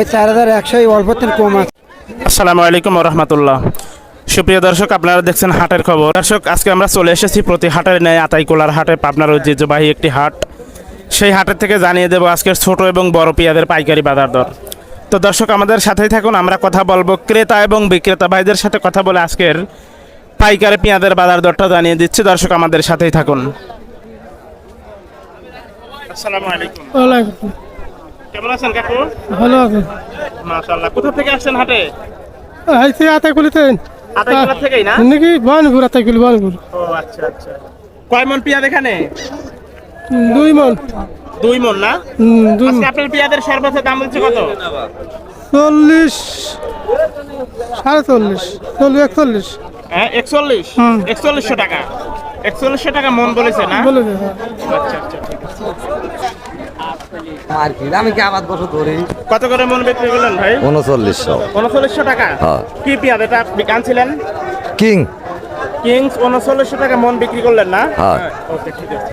ওই চার হাজার একশো অল্প কম আছে। আসসালামু আলাইকুম রহমতুল্লাহ। সুপ্রিয় দর্শক আপনারা দেখছেন হাটের খবর। দর্শক আজকে আমরা চলে এসেছি প্রতি হাটের ন্যায় আতাইকোলার হাটে পাবনার ঐতিহ্যবাহী একটি হাট। সেই হাটের থেকে জানিয়ে দেবো আজকের ছোট এবং বড় পেঁয়াজের পাইকারি বাজার দর। তো দর্শক আমাদের সাথেই থাকুন আমরা কথা বলব ক্রেতা এবং বিক্রেতা ভাইদের সাথে কথা বলে আজকের পাইকারি পেঁয়াজের বাজার দরটা জানিয়ে দিচ্ছি। দর্শক আমাদের সাথেই থাকুন। আসসালামু আলাইকুম। ওয়ালাইকুম কেমন আছেন কাকু? ভালো আছে। মাশাআল্লাহ। কোথা থেকে আসছেন হাটে? আতাইকোলা থেকেই না? নাকি বানপুর বানপুর ও আচ্ছা আচ্ছা। কয় মন পেঁয়াজ এখানে? দুই মন। দুই মন না। আজকে আপনার পেঁয়াজের সর্বোচ্চ দাম হচ্ছে কত? চল্লিশ সাড়ে চল্লিশ চল্লিশ একচল্লিশ। হ্যাঁ একচল্লিশ। একচল্লিশশো টাকা। একচল্লিশশো টাকা মন বলেছে না? হ্যাঁ। আচ্ছা আচ্ছা। ঠিক কি আমি কি আবাদ বছর ধরি? কত করে মন বিক্রি করলেন ভাই? উনচল্লিশশো উনচল্লিশশো টাকা? হ্যাঁ। কি পেঁয়াজ এটা আপনি আনছিলেন? কিং। কিংস উনচল্লিশশো টাকা মন বিক্রি করলেন না? হ্যাঁ। ওকে ঠিক আছে।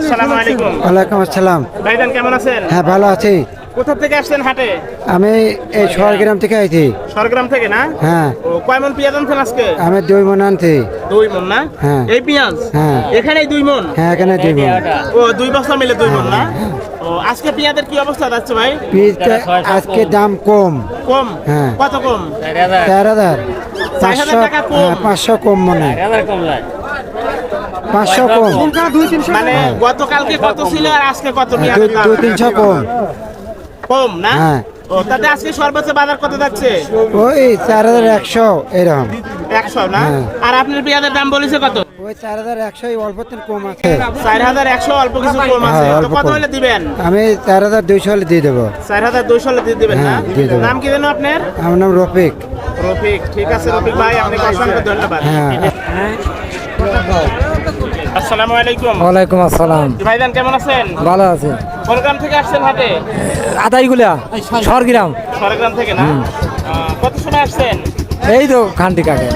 আসসালামু আলাইকুম। ওয়ালাইকুম আসসালাম। ভাইজান কেমন আছেন? হ্যাঁ ভালো আছি। কোথা থেকে আসছেন হাটে? আমি এই শহরগ্রাম থেকে আইছি। সরগ্রাম থেকে না? হ্যাঁ। ও কয় মন পেঁয়াজ আনছেন আজকে? আমি দুই মন আনছি। দুই মন না? হ্যাঁ। এই পেঁয়াজ? হ্যাঁ। এখানেই দুই মন? হ্যাঁ এখানে দুই মন। ও দুই বস্তা মিলে দুই মন না? ও আজকে পেঁয়াজের কি অবস্থা যাচ্ছে ভাই? পিসটা আজকে দাম কম। কম? হ্যাঁ। কত কম? চার হাজার। পাঁচশো কম। হ্যাঁ, পাঁচশো কম মনে। হয়। পাঁচশো কম। মানে গতকালকে কত ছিল আর আজকে কত হ্যাঁ, দুই তিনশো কম। কম না? হ্যাঁ। ও তাতে আজকে সর্বোচ্চ বাজার কত যাচ্ছে? ওই চার হাজার একশো এরকম। একশো না? হ্যাঁ। আর আপনার পেঁয়াজের দাম বলেছে কত? ওই চার হাজার একশো অল্প কম আছে। চার হাজার একশো অল্প কিছু কম আছে। হ্যাঁ, তো কত হলে দিবেন? আমি চার হাজার দুইশো হলে দিয়ে দেবো। চার হাজার দুইশো হলে দিয়ে দিবেন না? হ্যাঁ, নাম কি আপনার? আমার নাম রফিক। রফিক ঠিক আছে রফিক ভাই আপনাকে অসংখ্য ধন্যবাদ। হ্যাঁ। আসসালামু আলাইকুম। ওয়ালাইকুম আসসালাম। ভাইজান কেমন আছেন? ভালো আছে। কোনগ্রাম থেকে আসছেন হাটে আদাইগুলা সরগ্রাম। সরগ্রাম থেকে না? কত সময় আসছেন? এই তো খান্তি কাকে?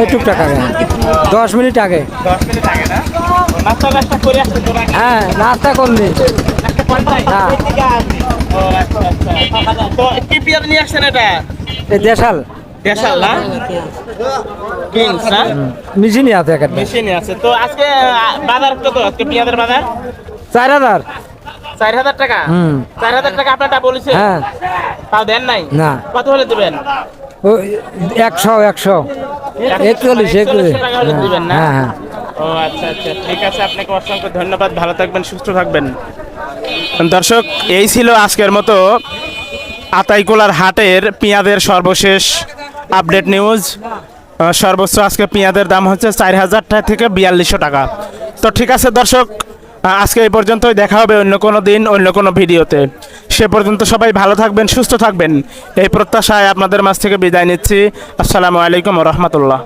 এই টুকটাক আগে। দশ মিনিট আগে? হ্যাঁ নাস্তা করলি। হ্যাঁ। আচ্ছা আচ্ছা। কি নিয়ে আসছেন এটা? দেশাল। দেশাল না? কিংস না? মেশিনই আছে একটা মেশিনে আছে তো আজকে বাজার কত? আজকে পেঁয়াজের বাজার? চার হাজার। চার হাজার টাকা? হুম। চার হাজার টাকা আপনারটা বলেছে? হ্যাঁ। তাও দেন নাই? না। কত হলে দেবেন? একশো একশো। একচল্লিশ একচল্লিশ টাকা হলে দিবেন না? হ্যাঁ হ্যাঁ। ও আচ্ছা আচ্ছা। ঠিক আছে আপনাকে অসংখ্য ধন্যবাদ। ভালো থাকবেন সুস্থ থাকবেন। দর্শক এই ছিল আজকের মতো আতাইকোলার হাটের পেঁয়াজের সর্বশেষ আপডেট নিউজ। সর্বোচ্চ আজকে পেঁয়াজের দাম হচ্ছে চার হাজার টাকা থেকে বিয়াল্লিশশো টাকা। তো ঠিক আছে দর্শক আজকে এই পর্যন্তই, দেখা হবে অন্য কোনো দিন, অন্য কোনো ভিডিওতে। সে পর্যন্ত সবাই ভালো থাকবেন, সুস্থ থাকবেন। এই প্রত্যাশায় আপনাদের মাছ থেকে বিদায় নিচ্ছি। আসসালামু আলাইকুম রহমতুল্লাহ।